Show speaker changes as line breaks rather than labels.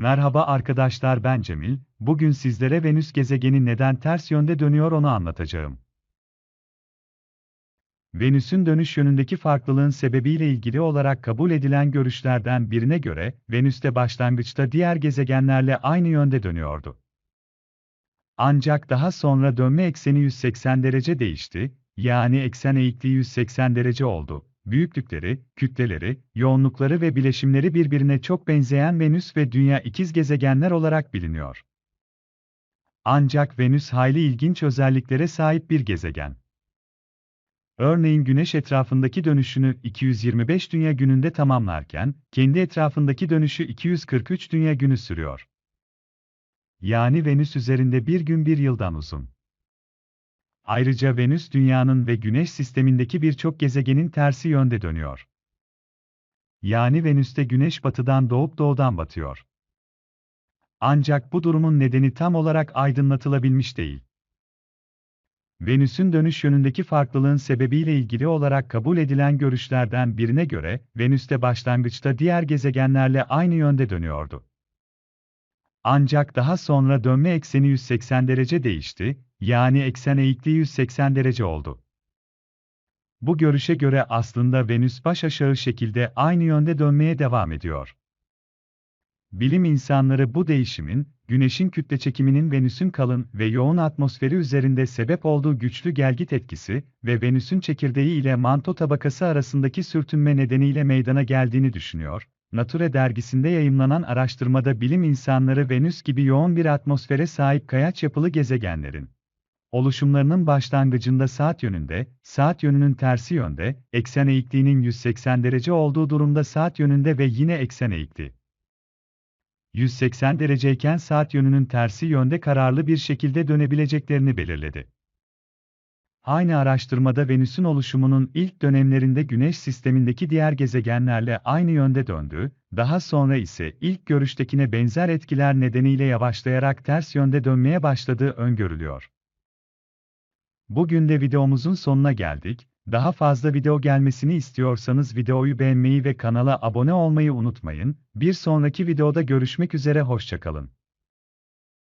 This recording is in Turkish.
Merhaba arkadaşlar ben Cemil, bugün sizlere Venüs gezegeni neden ters yönde dönüyor onu anlatacağım. Venüs'ün dönüş yönündeki farklılığın sebebiyle ilgili olarak kabul edilen görüşlerden birine göre, Venüs'te başlangıçta diğer gezegenlerle aynı yönde dönüyordu. Ancak daha sonra dönme ekseni 180 derece değişti, yani eksen eğikliği 180 derece oldu büyüklükleri, kütleleri, yoğunlukları ve bileşimleri birbirine çok benzeyen Venüs ve Dünya ikiz gezegenler olarak biliniyor. Ancak Venüs hayli ilginç özelliklere sahip bir gezegen. Örneğin Güneş etrafındaki dönüşünü 225 dünya gününde tamamlarken, kendi etrafındaki dönüşü 243 dünya günü sürüyor. Yani Venüs üzerinde bir gün bir yıldan uzun. Ayrıca Venüs dünyanın ve Güneş sistemindeki birçok gezegenin tersi yönde dönüyor. Yani Venüs'te Güneş batıdan doğup doğudan batıyor. Ancak bu durumun nedeni tam olarak aydınlatılabilmiş değil. Venüs'ün dönüş yönündeki farklılığın sebebiyle ilgili olarak kabul edilen görüşlerden birine göre, Venüs'te başlangıçta diğer gezegenlerle aynı yönde dönüyordu. Ancak daha sonra dönme ekseni 180 derece değişti, yani eksen eğikliği 180 derece oldu. Bu görüşe göre aslında Venüs baş aşağı şekilde aynı yönde dönmeye devam ediyor. Bilim insanları bu değişimin, Güneş'in kütle çekiminin Venüs'ün kalın ve yoğun atmosferi üzerinde sebep olduğu güçlü gelgit etkisi ve Venüs'ün çekirdeği ile manto tabakası arasındaki sürtünme nedeniyle meydana geldiğini düşünüyor. Nature dergisinde yayımlanan araştırmada bilim insanları Venüs gibi yoğun bir atmosfere sahip kayaç yapılı gezegenlerin oluşumlarının başlangıcında saat yönünde, saat yönünün tersi yönde, eksen eğikliğinin 180 derece olduğu durumda saat yönünde ve yine eksen eğikliği 180 dereceyken saat yönünün tersi yönde kararlı bir şekilde dönebileceklerini belirledi. Aynı araştırmada Venüs'ün oluşumunun ilk dönemlerinde Güneş sistemindeki diğer gezegenlerle aynı yönde döndüğü, daha sonra ise ilk görüştekine benzer etkiler nedeniyle yavaşlayarak ters yönde dönmeye başladığı öngörülüyor. Bugün de videomuzun sonuna geldik. Daha fazla video gelmesini istiyorsanız videoyu beğenmeyi ve kanala abone olmayı unutmayın. Bir sonraki videoda görüşmek üzere hoşçakalın.